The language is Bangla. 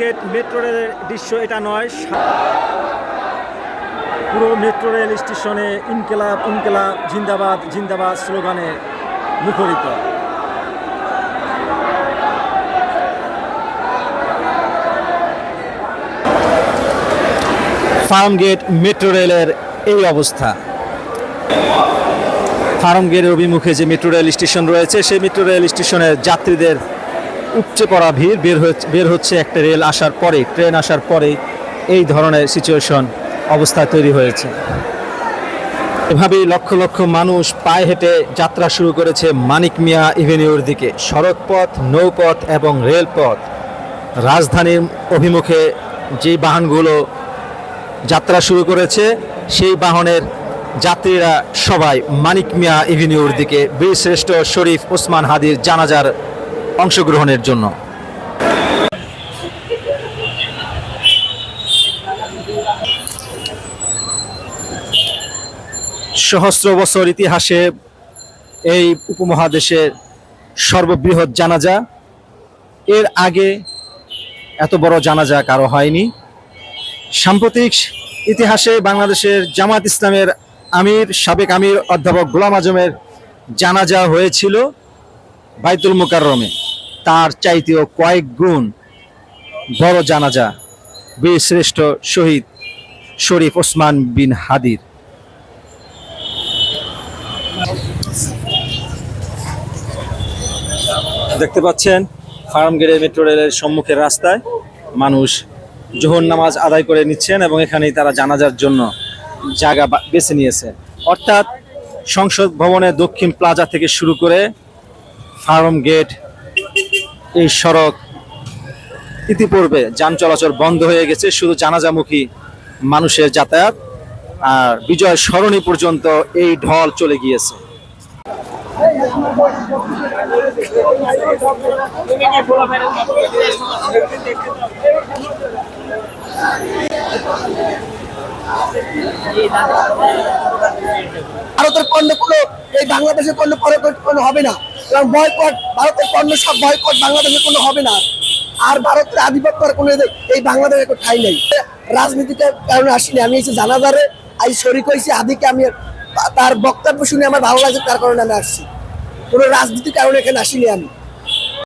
গেট মেট্রো রেলের দৃশ্য এটা নয় পুরো মেট্রো রেল স্টেশনে ইনকেলাব ইনকেলাব, জিন্দাবাদ জিন্দাবাদ স্লোগানে মুখরিত। ফার্ম গেট মেট্রো রেলের এই অবস্থা। ফার্ম গেটের অভিমুখে যে মেট্রো রেল স্টেশন রয়েছে, সেই মেট্রো রেল স্টেশনের যাত্রীদের উপচে পড়া ভিড়, বের হচ্ছে বের হচ্ছে একটা রেল আসার পরে, ট্রেন আসার পরে এই ধরনের সিচুয়েশন অবস্থা তৈরি হয়েছে। এভাবেই লক্ষ লক্ষ মানুষ পায়ে হেঁটে যাত্রা শুরু করেছে মানিক মিয়া এভিনিউর দিকে। সড়কপথ, নৌপথ এবং রেলপথ। রাজধানীর অভিমুখে যে বাহনগুলো যাত্রা শুরু করেছে, সেই বাহনের যাত্রীরা সবাই মানিক মিয়া ইভিনিউর দিকে। বীরশ্রেষ্ঠ শরীফ ওসমান হাদির জানাজার অংশগ্রহণের জন্য। সহস্র বছর ইতিহাসে এই উপমহাদেশের সর্ববৃহৎ জানাজা। এর আগে এত বড় জানাজা কারও হয়নি। সাম্প্রতিক ইতিহাসে বাংলাদেশের জামাত ইসলামের আমির, সাবেক আমির অধ্যাপক গোলাম আজমের জানাজা হয়েছিল। বাইতুল মুকাররমে। তার চাইতেও কয়েক গুণ বড় জানাজা বীর শ্রেষ্ঠ শহীদ শরীফ ওসমান বিন হাদির। দেখতে পাচ্ছেন ফার্ম গেটের মেট্রো রেলের সম্মুখের রাস্তায় মানুষ জোহর নামাজ আদায় করে নিচ্ছেন এবং এখানেই তারা জানাজার জন্য জায়গা বেছে নিয়েছে। অর্থাৎ সংসদ ভবনের দক্ষিণ প্লাজা থেকে শুরু করে ফার্ম গেট, এই সড়ক ইতিপূর্বে যান চলাচল বন্ধ হয়ে গেছে। শুধু জানাজামুখী মানুষের যাতায়াত আর বিজয় সরণি পর্যন্ত এই ঢল চলে গিয়েছে। ভারতের কোনো এই বাংলাদেশের পণ্য পরে কোনো হবে না। এবং বয়কট, ভারতের পণ্য সব বয়কট বাংলাদেশে কোনো হবে না। আর ভারতের আধিপত্য আর কোনো এই বাংলাদেশে কোনো ঠাই নেই। রাজনীতিতে কারণে আসিনি। আমি এসে জানাজারে আজ শরিক হয়েছি। আদিকে আমি তার বক্তব্য শুনে আমার ভালো লাগছে, তার কারণে আমি আসছি। কোনো রাজনীতির কারণে এখানে আসিনি আমি।